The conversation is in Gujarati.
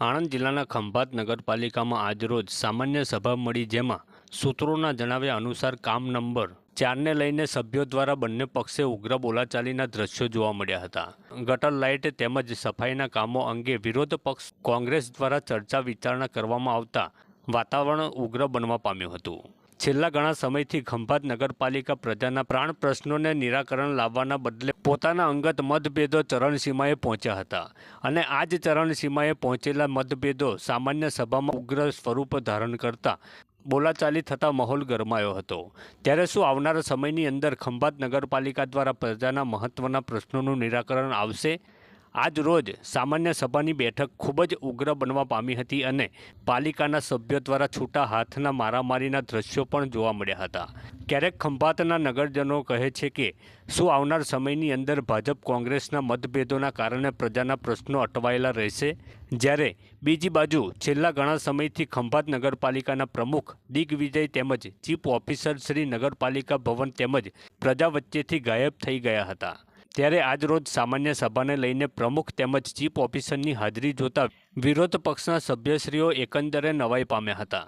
આણંદ જિલ્લાના ખંભાત નગરપાલિકામાં આજરોજ સામાન્ય સભા મળી જેમાં સૂત્રોના જણાવ્યા અનુસાર કામ નંબર ચારને લઈને સભ્યો દ્વારા બંને પક્ષે ઉગ્ર બોલાચાલીના દ્રશ્યો જોવા મળ્યા હતા. ગટર લાઇટ તેમજ સફાઈના કામો અંગે વિરોધ પક્ષ કોંગ્રેસ દ્વારા ચર્ચા વિચારણા કરવામાં આવતા વાતાવરણ ઉગ્ર બનવા પામ્યું હતું. છેલ્લા ઘણા સમયથી ખંભાત નગરપાલિકા પ્રજાના પ્રાણ પ્રશ્નોને નિરાકરણ લાવવાના બદલે પોતાના અંગત મતભેદો ચરણસીમાએ પહોંચ્યા હતા અને આ જ ચરણસીમાએ પહોંચેલા મતભેદો સામાન્ય સભામાં ઉગ્ર સ્વરૂપ ધારણ કરતા બોલાચાલી થતા માહોલ ગરમાયો હતો. ત્યારે શું આવનારા સમયની અંદર ખંભાત નગરપાલિકા દ્વારા પ્રજાના મહત્વના પ્રશ્નોનું નિરાકરણ આવશે? આજ રોજ સામાન્ય સભાની બેઠક ખૂબ જ ઉગ્ર બનવા પામી હતી અને પાલિકાના સભ્યો દ્વારા છૂટા હાથના મારામારીના દ્રશ્યો પણ જોવા મળ્યા હતા. ક્યારેક ખંભાતના નગરજનો કહે છે કે, શું આવનાર સમયની અંદર ભાજપ કોંગ્રેસના મતભેદોના કારણે પ્રજાના પ્રશ્નો અટવાયેલા રહેશે? જ્યારે બીજી બાજુ છેલ્લા ઘણા સમયથી ખંભાત નગરપાલિકાના પ્રમુખ દિગ્વિજય તેમજ ચીફ ઓફિસર શ્રી નગરપાલિકા ભવન તેમજ પ્રજા વચ્ચેથી ગાયબ થઈ ગયા હતા. ત્યારે આજરોજ સામાન્ય સભાને લઈને પ્રમુખ તેમજ ચીફ ઓફિસરની હાજરી જોતા વિરોધ પક્ષના સભ્યશ્રીઓ એકંદરે નવાઈ પામ્યા હતા.